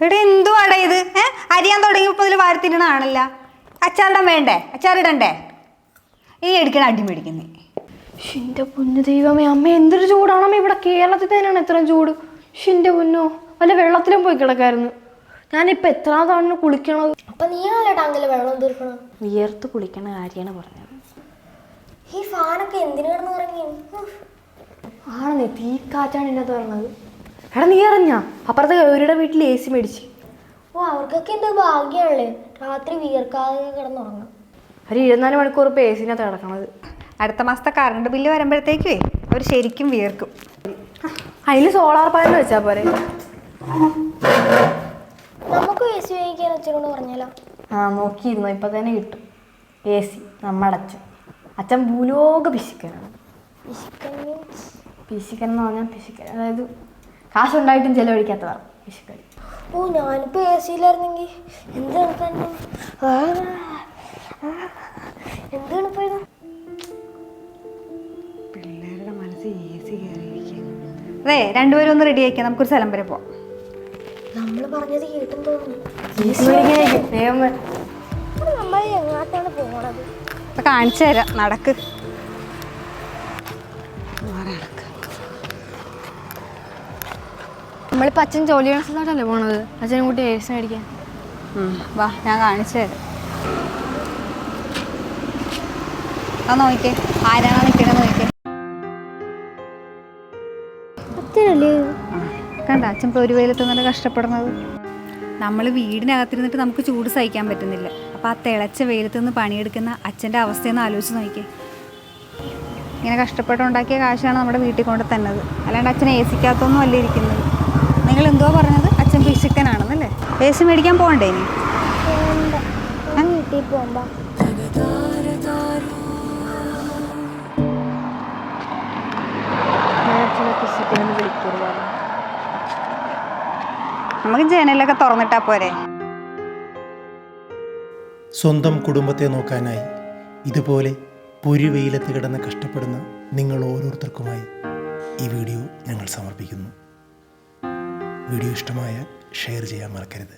ഇവിടെ എന്തുവാടാ ഇത്? ഏ? അരിയാൻ തുടങ്ങിയപ്പോൾ ഇതിൽ വാരത്തിരണാണല്ല അച്ചാറിടാൻ വേണ്ടേ? അച്ചാറിടണ്ടേ? ഈ എടുക്കണ അടി മേടിക്കുന്നേ. ഷിന്റെ പൊന്നു ദൈവമേ അമ്മ എന്തൊരു ചൂടാണമ്മ ഇവിടെ കേരളത്തിൽ തന്നെയാണ് ഇത്രയും ചൂട്. ഷിന്റെ പൊന്നോ വല്ല വെള്ളത്തിലും പോയി കിടക്കായിരുന്നു. ഞാനിപ്പോൾ എത്ര തവണ കുളിക്കണത്? അപ്പൊ നീയാണല്ലേ ടാങ്കിൽ വെള്ളം തീർക്കണം വിയർത്ത് കുളിക്കണ കാര്യമാണ് പറഞ്ഞത്. ഈ ഫാനൊക്കെ എന്തിനു കിടന്ന് ഇറങ്ങി ആണെന്നേ തീ കാറ്റാണ് എന്റെ പറഞ്ഞത് എടാ നീ അറിഞ്ഞാ? അപ്പുറത്തെ ഗൗരിയുടെ വീട്ടിൽ എ സി മേടിച്ച്. ഓ അവർക്കൊക്കെ എന്ത് ഭാഗ്യമാണല്ലേ രാത്രി വിയർക്കാതെ കിടന്നുറങ്ങാം. ഒരു ഇരുപത്തിനാല് മണിക്കൂർ ഇപ്പോൾ എ സിനകത്ത് കിടക്കണത്. അടുത്ത മാസത്തെ കറണ്ട് ബില്ല് വരുമ്പോഴത്തേക്കേ അവർ ശരിക്കും വിയർക്കും. അതിൽ സോളാർ പാനൽ വെച്ചാൽ പോരെ? നമുക്ക് എ സി വാങ്ങിക്കാൻ അച്ഛനോട് പറഞ്ഞല്ലോ ആ നോക്കിയിരുന്നു ഇപ്പം തന്നെ കിട്ടും. എ സി നമ്മുടെ അച്ഛൻ. അച്ഛൻ ഭൂലോക പിശുക്കനാണ്. പിശിക്കൻ പിശിക്കൻ പിശുക്കൻ എന്ന് പറഞ്ഞാൽ പിശുക്കൻ അതായത് കാശുണ്ടായിട്ടും ചെലവഴിക്കാത്തവർ വിഷുക്കളി ഓ ഞാനിപ്പോ എ സിയിലായിരുന്നെങ്കിൽ എന്താണ് കണക്കായിരുന്നു എന്ത്? കണക്കായിരുന്നു പിള്ളേരുടെ മനസ്സിൽ എ സി കയറിയിരിക്കും അതെ രണ്ടുപേരും ഒന്ന് റെഡി ആയിക്കാം? നമുക്കൊരു സ്ഥലം വരെ പോവാം. നമ്മൾ പറഞ്ഞത് തോന്നുന്നു നമ്മൾ എങ്ങോട്ടാണ് കാണിച്ചു തരാം. നടക്ക്. നമ്മളിപ്പോൾ അച്ഛൻ ജോലി ചെയ്യണ സ്ഥലത്തോട്ടല്ലേ പോണത്? അച്ഛനും കൂട്ടി എ സി മേടിക്കാൻ വാ ഞാൻ കാണിച്ചു തരാം. ആ നോക്കിക്കേ. ആരാണോ നിൽക്കണെന്ന് നോക്കിക്കേ. അച്ഛനല്ലേ കണ്ട അച്ഛൻ ഇപ്പോൾ ഒരു വെയിലത്ത് നല്ല കഷ്ടപ്പെടുന്നത്. നമ്മൾ വീടിനകത്തിരുന്നിട്ട് നമുക്ക് ചൂട് സഹിക്കാൻ പറ്റുന്നില്ല. അപ്പൊ ആ തിളച്ച വെയിലത്ത് നിന്ന് പണിയെടുക്കുന്ന അച്ഛന്റെ അവസ്ഥയെന്ന് ആലോചിച്ച് നോക്കിയേ ഇങ്ങനെ കഷ്ടപ്പെട്ടുണ്ടാക്കിയ കാശാണ് നമ്മുടെ വീട്ടിൽ കൊണ്ട് തന്നത്. അല്ലാണ്ട് അച്ഛൻ ഏസിക്കാത്തൊന്നും അല്ല ഇരിക്കുന്നത്? നിങ്ങൾ എന്തോ പറഞ്ഞത്? അച്ഛൻ പിശുക്കനാണെന്നല്ലേ ആണെന്നല്ലേ സി മേടിക്കാൻ പോകണ്ടേ ഇനി? നമുക്ക് ജനലൊക്കെ തുറന്നിട്ടാ പോരെ. സ്വന്തം കുടുംബത്തെ നോക്കാനായി ഇതുപോലെ പൊരുവെയിലത്ത് കിടന്ന് കഷ്ടപ്പെടുന്ന നിങ്ങൾ ഓരോരുത്തർക്കുമായി ഈ വീഡിയോ ഞങ്ങൾ സമർപ്പിക്കുന്നു. വീഡിയോ ഇഷ്ടമായാൽ ഷെയർ ചെയ്യാൻ മറക്കരുത്.